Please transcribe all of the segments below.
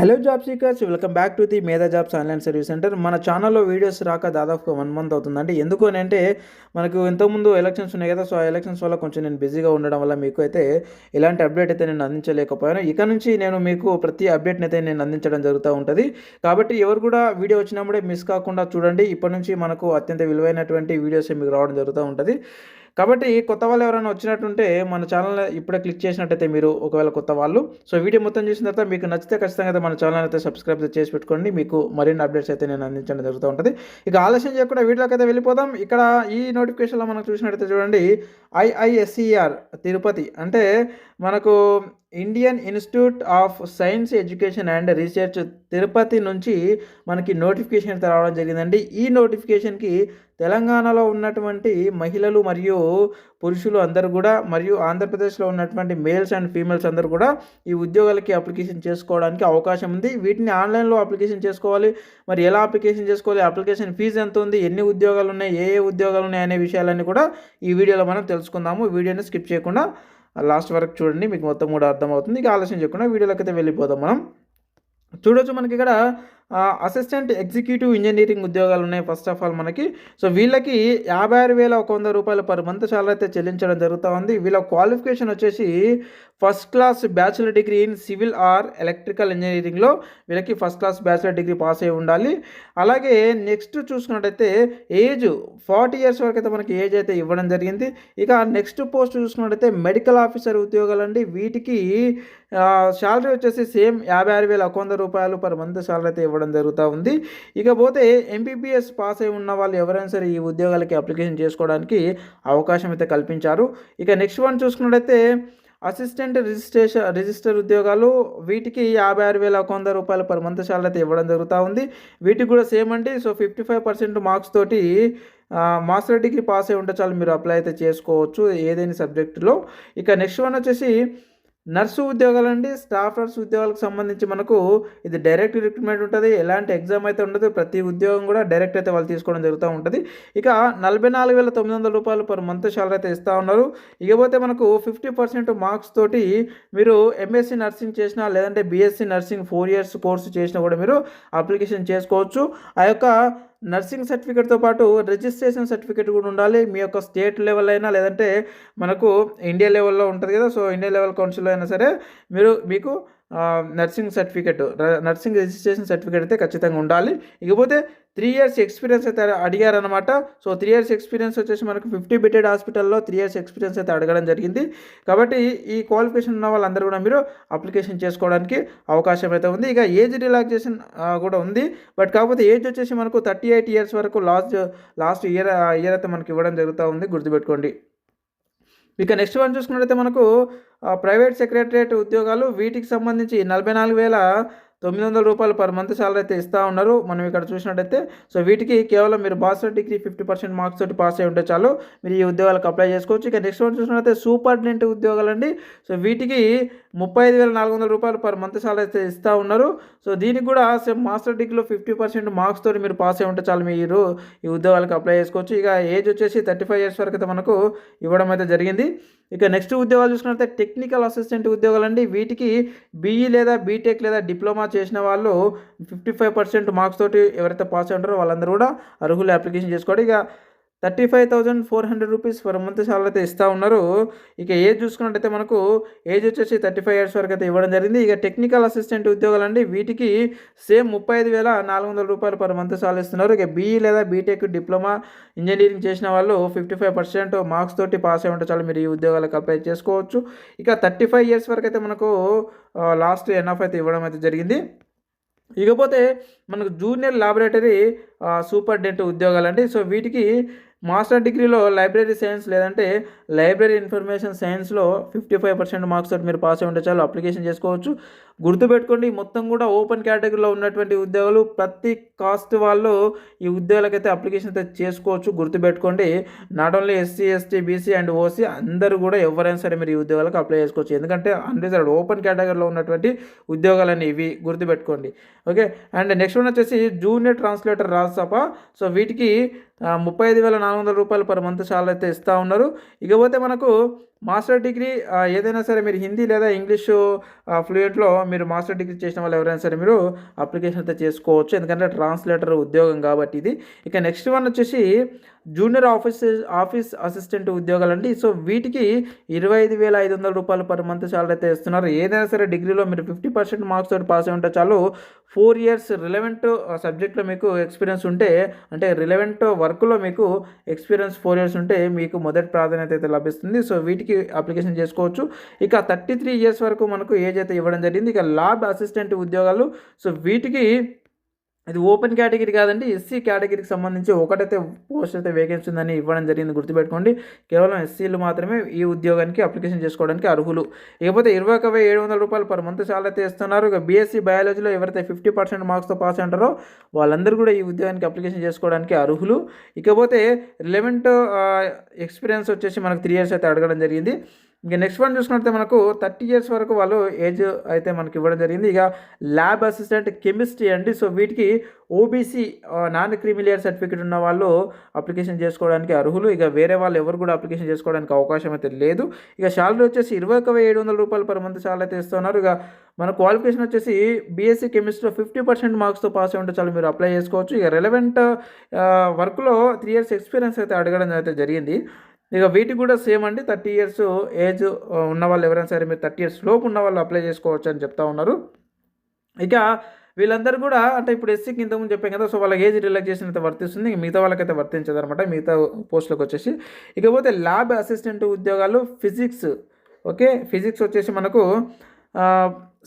Hello job seekers welcome back to the Medha jobs online service centre మన ఛానల్లో videos రాక దాదాపు one month అవుతుందండి. ఎందుకు అని అంటే మనకు ఇంతకుముందు ఎలక్షన్స్ ఉన్నాయి కదా సో ఆ ఎలక్షన్స్ వల్ల కొంచెం నేను బిజీగా ఉండడం వల్ల మీకు అయితే ఇలాంటి అప్డేట్ అయితే నేను అందించలేకపోయాను. ఇక నుంచి నేను మీకు ప్రతి అప్డేట్ని అయితే నేను అందించడం జరుగుతూ ఉంటుంది. కాబట్టి ఎవరు కూడా వీడియో వచ్చినప్పుడే మిస్ కాకుండా చూడండి. ఇప్పటి నుంచి మనకు అత్యంత విలువైనటువంటి వీడియోస్ మీకు రావడం జరుగుతూ ఉంటుంది. కాబట్టి కొత్త వాళ్ళు ఎవరైనా వచ్చినట్టుంటే మన ఛానల్ ఇప్పుడే క్లిక్ చేసినట్టయితే మీరు ఒకవేళ కొత్త వాళ్ళు. సో వీడియో మొత్తం చూసిన తర్వాత మీకు నచ్చితే ఖచ్చితంగా అయితే మన ఛానల్ అయితే సబ్స్క్రైబ్ చేసి పెట్టుకోండి. మీకు మరిన్ని అప్డేట్స్ అయితే నేను అందించడం జరుగుతూ ఉంటుంది. ఇక ఆలస్యం చేయకుండా వీడియోకి అయితే వెళ్ళిపోదాం. ఇక్కడ ఈ నోటిఫికేషన్లో మనం చూసినట్టయితే చూడండి ఐఐఎస్సిఆర్ తిరుపతి అంటే మనకు Indian institute of science education and research Tirupati నుంచి మనకి నోటిఫికేషన్ అయితే రావడం జరిగిందండి. ఈ నోటిఫికేషన్కి తెలంగాణలో ఉన్నటువంటి మహిళలు మరియు పురుషులు అందరూ కూడా మరియు ఆంధ్రప్రదేశ్లో ఉన్నటువంటి మేల్స్ అండ్ ఫీమేల్స్ అందరూ కూడా ఈ ఉద్యోగాలకి అప్లికేషన్ చేసుకోవడానికి అవకాశం ఉంది. వీటిని ఆన్లైన్లో అప్లికేషన్ చేసుకోవాలి. మరి ఎలా అప్లికేషన్ చేసుకోవాలి? అప్లికేషన్ ఫీజు ఎంత ఉంది? ఎన్ని ఉద్యోగాలు ఉన్నాయి? ఏ ఏ ఉద్యోగాలు ఉన్నాయి అనే విషయాలన్నీ కూడా ఈ వీడియోలో మనం తెలుసుకుందాము. వీడియోని స్కిప్ చేయకుండా లాస్ట్ వరకు చూడండి. మీకు మొత్తం కూడా అర్థమవుతుంది. ఇక ఆలస్యం చేయకుండా వీడియోలోకి అయితే వెళ్ళిపోదాం మనం. చూడొచ్చు మనకి ఇక్కడ అసిస్టెంట్ ఎగ్జిక్యూటివ్ ఇంజనీరింగ్ ఉద్యోగాలు ఉన్నాయి ఫస్ట్ ఆఫ్ ఆల్ మనకి. సో వీళ్ళకి యాభై ఆరు వేల ఒక వంద రూపాయలు పర్ మంత్ సాలరీ అయితే చెల్లించడం జరుగుతూ ఉంది. వీళ్ళ క్వాలిఫికేషన్ వచ్చేసి first class bachelor degree in civil or electrical ఇంజనీరింగ్లో వీళ్ళకి first class bachelor degree pass అయి ఉండాలి. అలాగే నెక్స్ట్ చూసుకున్నట్టయితే ఏజ్ ఫార్టీ ఇయర్స్ వరకు అయితే మనకి ఏజ్ అయితే ఇవ్వడం జరిగింది. ఇక నెక్స్ట్ పోస్ట్ చూసుకున్నట్టయితే మెడికల్ ఆఫీసర్ ఉద్యోగాలు అండి వీటికి శాలరీ వచ్చేసి సేమ్ యాభై ఆరు వేల ఒక వంద రూపాయలు పర్ మంత్ సాలరీ అయితే ఇవ్వడం జరుగుతూ ఉంది. ఇకపోతే ఎంబీబీఎస్ పాస్ అయి ఉన్న వాళ్ళు ఎవరైనా సరే ఈ ఉద్యోగాలకి అప్లికేషన్ చేసుకోవడానికి అవకాశం అయితే కల్పించారు. ఇక నెక్స్ట్ వన్ చూసుకున్నట్టయితే అసిస్టెంట్ రిజిస్ట్రేషన్ రిజిస్టర్ ఉద్యోగాలు వీటికి యాభై ఆరు వేల ఒక వంద రూపాయలు పర్ మంత్ శాలరీ అయితే ఇవ్వడం జరుగుతూ ఉంది. వీటికి కూడా సేమ్ అండి. So fifty five percent marks తోటి మాస్టర్ డిగ్రీ పాస్ అయి ఉంటే చాలు మీరు అప్లై అయితే చేసుకోవచ్చు ఏదైనా సబ్జెక్టులో ఇక నెక్స్ట్ వన్ వచ్చేసి నర్సు ఉద్యోగాలు అండి స్టాఫ్ నర్స్ ఉద్యోగాలకు సంబంధించి మనకు ఇది డైరెక్ట్ రిక్రూట్మెంట్ ఉంటుంది ఎలాంటి ఎగ్జామ్ అయితే ఉండదు ప్రతి ఉద్యోగం కూడా డైరెక్ట్ అయితే వాళ్ళు తీసుకోవడం జరుగుతూ ఉంటుంది. ఇక నలభై నాలుగు వేల తొమ్మిది వందల రూపాయలు పర్ మంత్ శాలరీ అయితే ఇస్తూ ఉన్నారు. ఇకపోతే మనకు ఫిఫ్టీ పర్సెంట్ మార్క్స్ తోటి మీరు ఎంఎస్సీ నర్సింగ్ చేసినా లేదంటే BSc nursing four years course చేసినా కూడా మీరు అప్లికేషన్ చేసుకోవచ్చు. ఆ యొక్క నర్సింగ్ సర్టిఫికేట్తో పాటు రిజిస్ట్రేషన్ సర్టిఫికేట్ కూడా ఉండాలి. మీ యొక్క స్టేట్ లెవెల్ అయినా లేదంటే మనకు ఇండియా లెవెల్లో ఉంటుంది కదా సో ఇండియా లెవెల్ కౌన్సిల్ అయినా సరే మీరు మీకు nursing certificate nursing registration certificate అయితే ఖచ్చితంగా ఉండాలి. ఇకపోతే త్రీ ఇయర్స్ ఎక్స్పీరియన్స్ అయితే అడిగారనమాట సో త్రీ ఇయర్స్ ఎక్స్పీరియన్స్ వచ్చేసి మనకు ఫిఫ్టీ బిటెడ్ హాస్పిటల్లో త్రీ ఇయర్స్ ఎక్స్పీరియన్స్ అయితే అడగడం జరిగింది. కాబట్టి ఈ క్వాలిఫికేషన్ ఉన్న వాళ్ళందరూ కూడా మీరు అప్లికేషన్ చేసుకోవడానికి అవకాశం అయితే ఉంది. ఇక ఏజ్ రిలాక్సేషన్ కూడా ఉంది. బట్ కాకపోతే ఏజ్ వచ్చేసి మనకు థర్టీ ఎయిట్ ఇయర్స్ వరకు లాస్ట్ లాస్ట్ ఇయర్ ఇయర్ అయితే మనకి ఇవ్వడం జరుగుతూ ఉంది. గుర్తుపెట్టుకోండి. ఇక నెక్స్ట్ వన్ చూసుకున్నట్లయితే మనకు ప్రైవేట్ సెక్రటరియట్ ఉద్యోగాలు వీటికి సంబంధించి నలభై నాలుగు వేల తొమ్మిది వందల రూపాయలు పర్ మంత్ సాలరీ అయితే ఇస్తూ ఉన్నారు. మనం ఇక్కడ చూసినట్టయితే సో వీటికి కేవలం మీరు master degree fifty percent marks తోటి పాస్ అయి ఉంటే చాలు. మీరు ఈ ఉద్యోగాలకు అప్లై చేసుకోవచ్చు. ఇక నెక్స్ట్ వన్ చూసినట్టయితే సూపర్డెంట్ ఉద్యోగాలు అండి సో వీటికి ముప్పై ఐదు వేల నాలుగు వందల రూపాయలు పర్ మంత్ సాలరీ అయితే ఇస్తూ ఉన్నారు. సో దీనికి కూడా సేమ్ మాస్టర్ డిగ్రీలో ఫిఫ్టీ పర్సెంట్ మార్క్స్తో మీరు పాస్ అయి ఉంటే చాలు మీరు ఈ ఉద్యోగాలకు అప్లై చేసుకోవచ్చు. ఇక ఏజ్ వచ్చేసి థర్టీ ఫైవ్ ఇయర్స్ వరకు అయితే మనకు ఇవ్వడం అయితే జరిగింది. ఇక నెక్స్ట్ ఉద్యోగాలు చూసుకున్నట్లయితే టెక్నికల్ అసిస్టెంట్ ఉద్యోగాలు అండి వీటికి బీఈ లేదా బీటెక్ లేదా డిప్లొమా చేసిన వాళ్ళు ఫిఫ్టీ ఫైవ్ పర్సెంట్ మార్క్స్ తోటి ఎవరైతే పాస్ అయి ఉంటారో వాళ్ళందరూ కూడా అర్హులు అప్లికేషన్ చేసుకోవాలి. ఇక thirty five thousand four hundred rupees per month salary అయితే ఇస్తూ ఉన్నారు. ఇక ఏజ్ చూసుకున్నట్టయితే మనకు ఏజ్ వచ్చేసి థర్టీ ఫైవ్ ఇయర్స్ వరకు అయితే ఇవ్వడం జరిగింది. ఇక టెక్నికల్ అసిస్టెంట్ ఉద్యోగాలు అండి వీటికి సేమ్ ముప్పై ఐదు వేల నాలుగు వందల రూపాయలు పర్ మంత్ సాలరీ ఇస్తున్నారు. ఇక బీఈ లేదా బీటెక్ డిప్లొమా ఇంజనీరింగ్ చేసిన వాళ్ళు ఫిఫ్టీ ఫైవ్ పర్సెంట్ మార్క్స్ తోటి పాస్ అయి ఉంటే చాలు మీరు ఈ ఉద్యోగాలకు అప్లై చేసుకోవచ్చు. ఇక థర్టీ ఫైవ్ ఇయర్స్ వరకు అయితే మనకు లాస్ట్ ఎన్ఆఫ్ అయితే ఇవ్వడం అయితే జరిగింది. ఇకపోతే మనకు జూనియర్ లాబొరేటరీ సూపర్డెంట్ ఉద్యోగాలండి. సో వీటికి మాస్టర్ డిగ్రీలో లైబ్రరీ సైన్స్ లేదంటే లైబ్రరీ ఇన్ఫర్మేషన్ సైన్స్లో ఫిఫ్టీ ఫైవ్ పర్సెంట్ మార్క్స్ తోటి మీరు పాస్ అయి ఉంటే చాలు అప్లికేషన్ చేసుకోవచ్చు. గుర్తుపెట్టుకోండి మొత్తం కూడా ఓపెన్ కేటగిరీలో ఉన్నటువంటి ఉద్యోగాలు ప్రతి కాస్ట్ వాళ్ళు ఈ ఉద్యోగాలకైతే అప్లికేషన్ అయితే చేసుకోవచ్చు. గుర్తుపెట్టుకోండి not only SC ST BC and OC అందరూ కూడా ఎవరైనా సరే మీరు ఈ ఉద్యోగాలకు అప్లై చేసుకోవచ్చు. ఎందుకంటే అన్రిజర్వ్డ్ ఓపెన్ కేటగిరీలో ఉన్నటువంటి ఉద్యోగాలని ఇవి గుర్తుపెట్టుకోండి. ఓకే అండ్ నెక్స్ట్ వన్ వచ్చేసి జూనియర్ ట్రాన్స్లేటర్ రాజ్యసభ సో వీటికి ముప్పై ఐదు వేల నాలుగు వందల రూపాయలు పర్ మంత్ సాలరీ అయితే ఇస్తూ ఉన్నారు. ఇకపోతే మనకు మాస్టర్ డిగ్రీ ఏదైనా సరే మీరు హిందీ లేదా ఇంగ్లీషు ఫ్లూయెంట్లో మీరు మాస్టర్ డిగ్రీ చేసిన వాళ్ళు ఎవరైనా సరే మీరు అప్లికేషన్ అయితే చేసుకోవచ్చు. ఎందుకంటే ట్రాన్స్లేటర్ ఉద్యోగం కాబట్టి ఇది. ఇక నెక్స్ట్ వన్ వచ్చేసి జూనియర్ ఆఫీస్ ఆఫీస్ అసిస్టెంట్ ఉద్యోగాలు అండి సో వీటికి ఇరవై ఐదు వేల ఐదు వందల రూపాయలు పర్ మంత్ సాలరీ అయితే ఇస్తున్నారు. ఏదైనా సరే డిగ్రీలో మీరు ఫిఫ్టీ పర్సెంట్ మార్క్స్ తోటి పాస్ అయి ఉంటే చాలు ఫోర్ ఇయర్స్ రిలవెంట్ సబ్జెక్ట్లో మీకు ఎక్స్పీరియన్స్ ఉంటే అంటే రిలవెంట్ వర్క్లో మీకు ఎక్స్పీరియన్స్ ఫోర్ ఇయర్స్ ఉంటే మీకు మొదటి ప్రాధాన్యత అయితే లభిస్తుంది. సో వీటికి అప్లికేషన్ చేసుకోవచ్చు. ఇక థర్టీ త్రీ ఇయర్స్ వరకు మనకు ఏజ్ అయితే ఇవ్వడం జరిగింది. ఇక ల్యాబ్ అసిస్టెంట్ ఉద్యోగాలు సో వీటికి ఇది ఓపెన్ కేటగిరీ కాదండి ఎస్సీ కేటగిరీకి సంబంధించి ఒకటైతే పోస్ట్ అయితే వేకెన్సీ ఉందని ఇవ్వడం జరిగింది గుర్తుపెట్టుకోండి. కేవలం ఎస్సీలు మాత్రమే ఈ ఉద్యోగానికి అప్లికేషన్ చేసుకోవడానికి అర్హులు. ఇకపోతే ఇరవై ఒక వెయ్యి ఏడు వందల రూపాయలు పర్ మంత్ సాలరీ అయితే ఇస్తున్నారు. ఇక బీఎస్సీ బయాలజీలో ఎవరైతే ఫిఫ్టీ పర్సెంట్ మార్క్స్తో పాస్ అంటారో వాళ్ళందరూ కూడా ఈ ఉద్యోగానికి అప్లికేషన్ చేసుకోవడానికి అర్హులు. ఇకపోతే రిలవెంట్ ఎక్స్పీరియన్స్ వచ్చేసి మనకు త్రీ ఇయర్స్ అయితే అడగడం జరిగింది. ఇంకా నెక్స్ట్ వన్ చూసుకుంటే మనకు థర్టీ ఇయర్స్ వరకు వాళ్ళు ఏజ్ అయితే మనకి ఇవ్వడం జరిగింది. ఇక ల్యాబ్ అసిస్టెంట్ కెమిస్ట్రీ అండి సో వీటికి OBC non creamy layer certificate ఉన్న వాళ్ళు అప్లికేషన్ చేసుకోవడానికి అర్హులు. ఇక వేరే వాళ్ళు ఎవరు కూడా అప్లికేషన్ చేసుకోవడానికి అవకాశం అయితే లేదు. ఇక శాలరీ వచ్చేసి ఇరవై ఒక ఏడు వందల రూపాయలు పర్ మంత్ శాలరీ అయితే ఇస్తున్నారు. ఇక మన క్వాలిఫికేషన్ వచ్చేసి బీఎస్సీ కెమిస్ట్రీలో ఫిఫ్టీ పర్సెంట్ మార్క్స్తో పాస్ అయి ఉంటే చాలు మీరు అప్లై చేసుకోవచ్చు. ఇక రెలవెంట్ వర్క్లో త్రీ ఇయర్స్ ఎక్స్పీరియన్స్ అయితే అడగడం అయితే జరిగింది. ఇక వీటికి కూడా సేమ్ అండి. థర్టీ ఇయర్స్ ఏజ్ ఉన్న వాళ్ళు ఎవరైనా సరే మీరు థర్టీ ఇయర్స్ లోపు ఉన్న వాళ్ళు అప్లై చేసుకోవచ్చు అని చెప్తా ఉన్నారు. ఇక వీళ్ళందరూ కూడా అంటే ఇప్పుడు ఎస్సీకి ఇంతకుముందు చెప్పాం కదా సో వాళ్ళ ఏజ్ రిలాక్సేషన్ అయితే వర్తిస్తుంది. మిగతా వాళ్ళకైతే వర్తించదు అనమాట మిగతా పోస్టులకు వచ్చేసి. ఇకపోతే ల్యాబ్ అసిస్టెంట్ ఉద్యోగాలు ఫిజిక్స్ ఓకే? ఫిజిక్స్ వచ్చేసి మనకు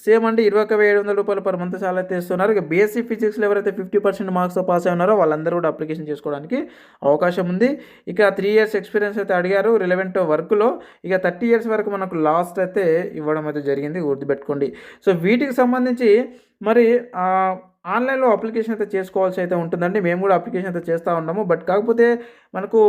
సేమ్ అండి ఇరవై ఒక ఏడు వందల రూపాయలు పర్ మంత్ చాలా అయితే ఇక బీఎస్సీ ఫిజిక్స్లో ఎవరైతే ఫిఫ్టీ పర్సెంట్ మార్క్స్తో పాస్ అయి ఉన్నారో వాళ్ళందరూ కూడా అప్లికేషన్ చేసుకోవడానికి అవకాశం ఉంది. ఇక త్రీ ఇయర్స్ ఎక్స్పీరియన్స్ అయితే అడిగారు రిలవెంట్ వర్క్లో ఇక థర్టీ ఇయర్స్ వరకు మనకు లాస్ట్ అయితే ఇవ్వడం అయితే జరిగింది. గుర్తుపెట్టుకోండి. సో వీటికి సంబంధించి మరి ఆన్లైన్లో అప్లికేషన్ అయితే చేసుకోవాల్సి అయితే ఉంటుందండి. మేము కూడా అప్లికేషన్ అయితే చేస్తూ ఉన్నాము. బట్ కాకపోతే మనకు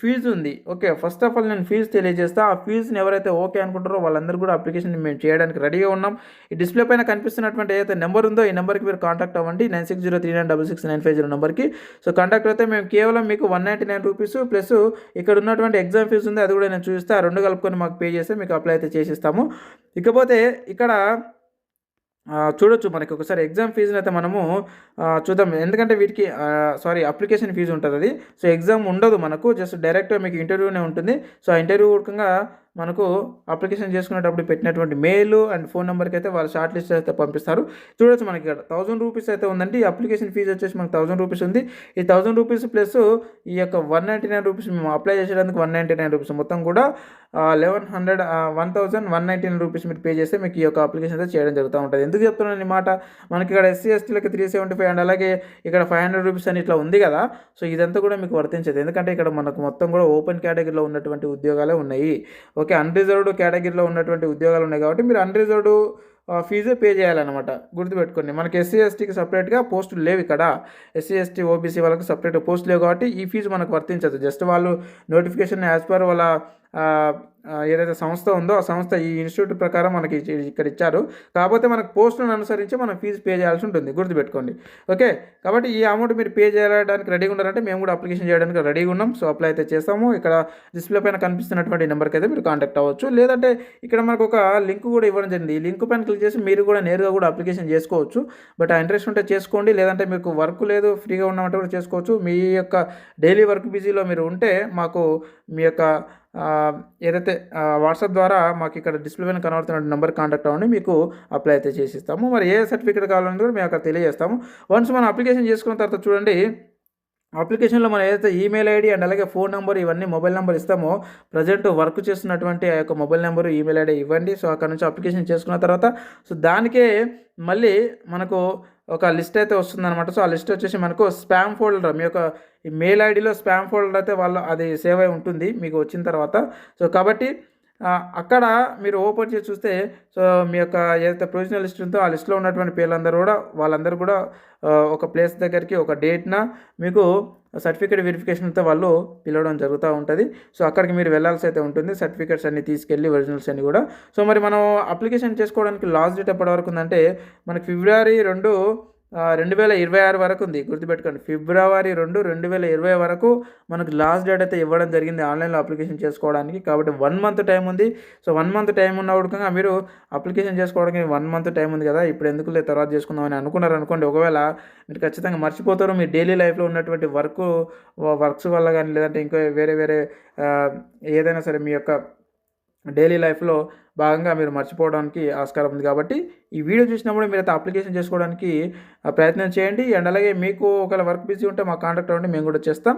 ఫీజు ఉంది. ఓకే ఫస్ట్ ఆఫ్ ఆల్ నేను ఫీజు తెలియజేస్తా. ఆ ఫీజుని ఎవరైతే ఓకే అనుకుంటారో వాళ్ళందరూ కూడా అప్లికేషన్ మేము చేయడానికి రెడీగా ఉన్నాం. ఈ డిస్ప్లే పైన కనిపిస్తున్నటువంటి ఏదైతే నెంబర్ ఉందో ఈ నెంబర్కి మీరు కాంటాక్ట్ అవ్వండి. Nine six zero three nine double six nine five zero నెంబర్కి. సో కాంటాక్ట్ అయితే మేము కేవలం మీకు one ninety nine rupees plus ఇక్కడ ఉన్నటువంటి ఎగ్జామ్ ఫీజు ఉంది అది కూడా నేను చూస్తే ఆ రెండు కలుపుకొని మాకు పే చేస్తే మీకు అప్లై అయితే చేసిస్తాము. ఇకపోతే ఇక్కడ చూడొచ్చు మనకి ఒకసారి ఎగ్జామ్ ఫీజుని అయితే మనము చూద్దాం. ఎందుకంటే వీటికి సారీ అప్లికేషన్ ఫీజు ఉంటుంది అది. సో ఎగ్జామ్ ఉండదు మనకు జస్ట్ డైరెక్ట్గా మీకు ఇంటర్వ్యూనే ఉంటుంది. సో ఆ ఇంటర్వ్యూ కూడకంగా మనకు అప్లికేషన్ చేసుకునేటప్పుడు పెట్టినటువంటి మెయిల్ అండ్ ఫోన్ నెంబర్కి అయితే వాళ్ళు షార్ట్ లిస్ట్ అయితే పంపిస్తారు. చూడొచ్చు మనకి ఇక్కడ థౌసండ్ రూపీస్ అయితే ఉందండి. ఈ అప్లికేషన్ ఫీజు వచ్చేసి మనకు థౌసండ్ రూపీస్ ఉంది. ఈ థౌసండ్ రూపీస్ ప్లస్ ఈ యొక్క వన్ నైంటీ నైన్ రూపీస్ మేము అప్లై చేసేందుకు వన్ నైంటీ నైన్ రూపీస్ మొత్తం కూడా eleven hundred one thousand one ninety rupees మీరు పే చేస్తే మీకు ఈ యొక్క అప్లికేషన్ అయితే చేయడం జరుగుతూ ఉంటుంది. ఎందుకు చెప్తున్నాను ఈ మాట? మనకి ఇక్కడ ఎస్సీ ఎస్టీలకి త్రీ సెవెంటీ ఫైవ్ అండ్ అలాగే ఇక్కడ ఫైవ్ హండ్రెడ్ రూపీస్ అని ఇట్లా ఉంది కదా సో ఇదంతా కూడా మీకు వర్తించదు. ఎందుకంటే ఇక్కడ మనకు మొత్తం కూడా ఓపెన్ కేటగిరీలో ఉన్నటువంటి ఉద్యోగాలే ఉన్నాయి. ఓకే అన్రిజర్వ్డ్ కేటగిరీలో ఉన్నటువంటి ఉద్యోగాలు ఉన్నాయి కాబట్టి మీరు అన్రిజర్వ్డ్ ఫీజే పే చేయాలన్నమాట. గుర్తుపెట్టుకోండి. మనకి ఎస్సీ ఎస్టీకి సపరేట్గా పోస్టులు లేవు ఇక్కడ. ఎస్సీ ఎస్టీ ఓబీసీ వాళ్ళకి సపరేట్ పోస్ట్ లేవు కాబట్టి ఈ ఫీజు మనకు వర్తించదు. జస్ట్ వాళ్ళు నోటిఫికేషన్ యాజ్ పర్ వాళ్ళ ఏదైతే సంస్థ ఉందో ఆ సంస్థ ఈ ఇన్స్టిట్యూట్ ప్రకారం మనకి ఇక్కడ ఇచ్చారు. కాకపోతే మనకు పోస్టులను అనుసరించి మనం ఫీజు పే చేయాల్సి ఉంటుంది. గుర్తుపెట్టుకోండి. ఓకే? కాబట్టి ఈ అమౌంట్ మీరు పే చేయడానికి రెడీగా ఉన్నారంటే మేము కూడా అప్లికేషన్ చేయడానికి రెడీగా ఉన్నాం. సో అప్లై అయితే చేస్తాము. ఇక్కడ డిస్ప్లే పైన కనిపిస్తున్నటువంటి నెంబర్కి అయితే మీరు కాంటాక్ట్ అవ్వచ్చు. లేదంటే ఇక్కడ మనకు ఒక లింక్ కూడా ఇవ్వడం జరిగింది. ఈ లింక్ పైన క్లిక్ చేసి మీరు కూడా నేరుగా కూడా అప్లికేషన్ చేసుకోవచ్చు. బట్ ఆ ఇంట్రెస్ట్ ఉంటే చేసుకోండి. లేదంటే మీకు వర్క్ లేదు ఫ్రీగా ఉన్నామంటే కూడా చేసుకోవచ్చు. మీ యొక్క డైలీ వర్క్ బిజీలో మీరు ఉంటే మాకు మీ యొక్క ఏదైతే వాట్సాప్ ద్వారా మాకు ఇక్కడ డిస్ప్లే పైన కనబడుతున్న నెంబర్ కాంటాక్ట్ అవ్వండి మీకు అప్లై అయితే చేసిస్తాము. మరి ఏ సర్టిఫికేట్ కావాలని కూడా మేము అక్కడ తెలియజేస్తాము. వన్స్ మనం అప్లికేషన్ చేసుకున్న తర్వాత చూడండి అప్లికేషన్లో మనం ఏదైతే ఈమెయిల్ ఐడి అండ్ అలాగే ఫోన్ నెంబర్ ఇవన్నీ మొబైల్ నెంబర్ ఇస్తామో ప్రజెంట్ వర్క్ చేస్తున్నటువంటి ఆ యొక్క మొబైల్ నెంబర్ ఈమెయిల్ ఐడి ఇవ్వండి. సో అక్కడ నుంచి అప్లికేషన్ చేసుకున్న తర్వాత సో దానికే మళ్ళీ మనకు ఒక లిస్ట్ అయితే వస్తుందన్నమాట. సో ఆ లిస్ట్ వచ్చేసి మనకు స్పామ్ ఫోల్డర్ మీ యొక్క మెయిల్ ఐడిలో స్పామ్ ఫోల్డర్ అయితే వాళ్ళ అది సేవ్ అయి ఉంటుంది మీకు వచ్చిన తర్వాత. సో కాబట్టి అక్కడ మీరు ఓపెన్ చేసి చూస్తే సో మీ యొక్క ఏదైతే ప్రొవిజనల్ లిస్ట్ ఉందో ఆ లిస్ట్లో ఉన్నటువంటి పేర్లందరూ కూడా వాళ్ళందరూ కూడా ఒక ప్లేస్ దగ్గరికి ఒక డేట్న మీకు సర్టిఫికేట్ వెరిఫికేషన్తో వాళ్ళు పిలవడం జరుగుతూ ఉంటుంది. సో అక్కడికి మీరు వెళ్ళాల్సి అయితే ఉంటుంది. సర్టిఫికేట్స్ అన్ని తీసుకెళ్ళి ఒరిజినల్స్ అన్ని కూడా. సో మరి మనం అప్లికేషన్ చేసుకోవడానికి లాస్ట్ డేట్ ఎప్పటి వరకు ఉందంటే మనకి ఫిబ్రవరి రెండు రెండు వేల ఇరవై ఆరు వరకు ఉంది గుర్తుపెట్టుకోండి. ఫిబ్రవరి రెండు రెండు వేల ఇరవై వరకు మనకు లాస్ట్ డేట్ అయితే ఇవ్వడం జరిగింది ఆన్లైన్లో అప్లికేషన్ చేసుకోవడానికి. కాబట్టి వన్ మంత్ టైం ఉంది. సో వన్ మంత్ టైం ఉన్న ఉడకంగా మీరు అప్లికేషన్ చేసుకోవడానికి వన్ మంత్ టైం ఉంది కదా. ఇప్పుడు ఎందుకు లేదు తర్వాత చేసుకుందామని అనుకున్నారు అనుకోండి. ఒకవేళ మీరు ఖచ్చితంగా మర్చిపోతారు. మీ డైలీ లైఫ్లో ఉన్నటువంటి వర్క్ వర్క్స్ వల్ల కానీ లేదంటే ఇంకో వేరే వేరే ఏదైనా సరే మీ యొక్క డైలీ లైఫ్లో భాగంగా మీరు మర్చిపోవడానికి ఆస్కారం ఉంది. కాబట్టి ఈ వీడియో చూసినప్పుడు మీరు అప్లికేషన్ చేసుకోవడానికి ఆ, ప్రయత్నం చేయండి. అండ్ అలాగే మీకు ఒకవేళ వర్క్ బిజీ ఉంటే మా కాంటాక్ట్ అవ్వండి. మేము కూడా చేస్తాం.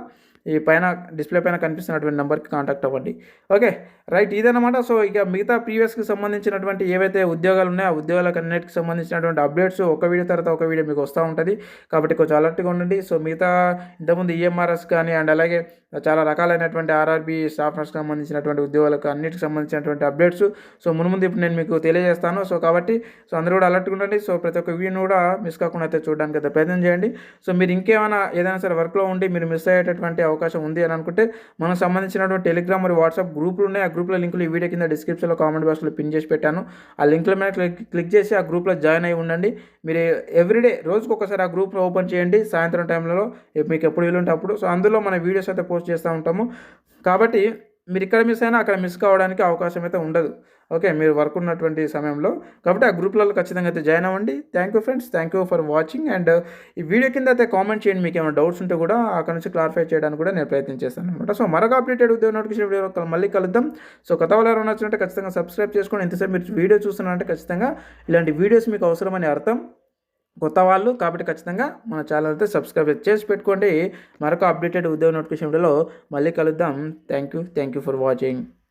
ఈ పైన డిస్ప్లే పైన కనిపిస్తున్నటువంటి నెంబర్కి కాంటాక్ట్ అవ్వండి. ఓకే రైట్ ఇదనమాట సో ఇక మిగతా ప్రీవియస్కి సంబంధించినటువంటి ఏవైతే ఉద్యోగాలు ఉన్నాయో ఆ ఉద్యోగాలకు అన్నిటికి సంబంధించినటువంటి అప్డేట్స్ ఒక వీడియో తర్వాత ఒక వీడియో మీకు వస్తూ ఉంటుంది. కాబట్టి కొంచెం అలర్ట్గా ఉండండి. సో మిగతా ఇంతకుముందు ఈఎంఆర్ఎస్ కానీ అండ్ అలాగే చాలా రకాలైనటువంటి ఆర్ఆర్బీ స్టాఫ్ నర్స్కి సంబంధించినటువంటి ఉద్యోగాలకు అన్నిటికి సంబంధించినటువంటి అప్డేట్స్. సో మునుముందు ఇప్పుడు నేను మీకు తెలియజేస్తాను. సో కాబట్టి సో అందరూ కూడా అలర్ట్గా ఉండండి. సో ప్రతి ఒక్క వీడియోని కూడా మిస్ కాకుండా అయితే చూడడానికి అయితే ప్రయత్నం చేయండి. సో మీరు ఇంకేమైనా ఏదైనా సరే వర్క్లో ఉండి మీరు మిస్ అయ్యేటటువంటి అవకాశం ఉంది అని అనుకుంటే మనకు సంబంధించినటువంటి టెలిగ్రామ్ మరియు వాట్సాప్ గ్రూపులు ఉన్నాయి. ఆ గ్రూప్లో లింకులు ఈ వీడియో కింద డిస్క్రిప్షన్లో కామెంట్ బాక్స్లో పిన్ చేసి పెట్టాను. ఆ లింకుల మీద క్లిక్ క్లిక్ చేసి ఆ గ్రూప్లో జాయిన్ అయి ఉండండి. మీరు ఎవ్రీడే రోజుకు ఒకసారి ఆ గ్రూప్లో ఓపెన్ చేయండి. సాయంత్రం టైంలో మీకు ఎప్పుడు వీలుంటే అప్పుడు. సో అందులో మన వీడియోస్ అయితే పోస్ట్ చేస్తూ ఉంటాము. కాబట్టి మీరు ఇక్కడ మిస్ అయినా అక్కడ మిస్ కావడానికి అవకాశం అయితే ఉండదు. ఓకే మీరు వర్క్ ఉన్నటువంటి సమయంలో. కాబట్టి ఆ గ్రూప్లలో ఖచ్చితంగా అయితే జాయిన్ అవ్వండి. Thank you friends thank you for watching and ఈ వీడియో కింద అయితే కామెంట్ చేయండి. మీకు ఏమైనా డౌట్స్ ఉంటే కూడా అక్కడ నుంచి క్లారిఫై చేయడానికి కూడా నేను ప్రయత్నం చేస్తాను అనమాట సో మరొక అప్డేటెడ్ ఉద్యోగ నోటిఫికేషన్ వీడియో మళ్ళీ కలుద్దాం. సో కథ వాళ్ళు ఎవరైనా ఖచ్చితంగా సబ్స్క్రైబ్ చేసుకోండి. ఎంతసేపు మీరు వీడియో చూస్తున్నారంటే ఖచ్చితంగా ఇలాంటి వీడియోస్ మీకు అవసరమని అర్థం. కొత్త వాళ్ళు కాబట్టి ఖచ్చితంగా మన ఛానల్ అయితే సబ్స్క్రైబ్ చేసి పెట్టుకోండి. మరొక అప్డేటెడ్ ఉద్యోగ నోటిఫికేషన్ వీడియోలో మళ్ళీ కలుద్దాం. Thank you thank you for watching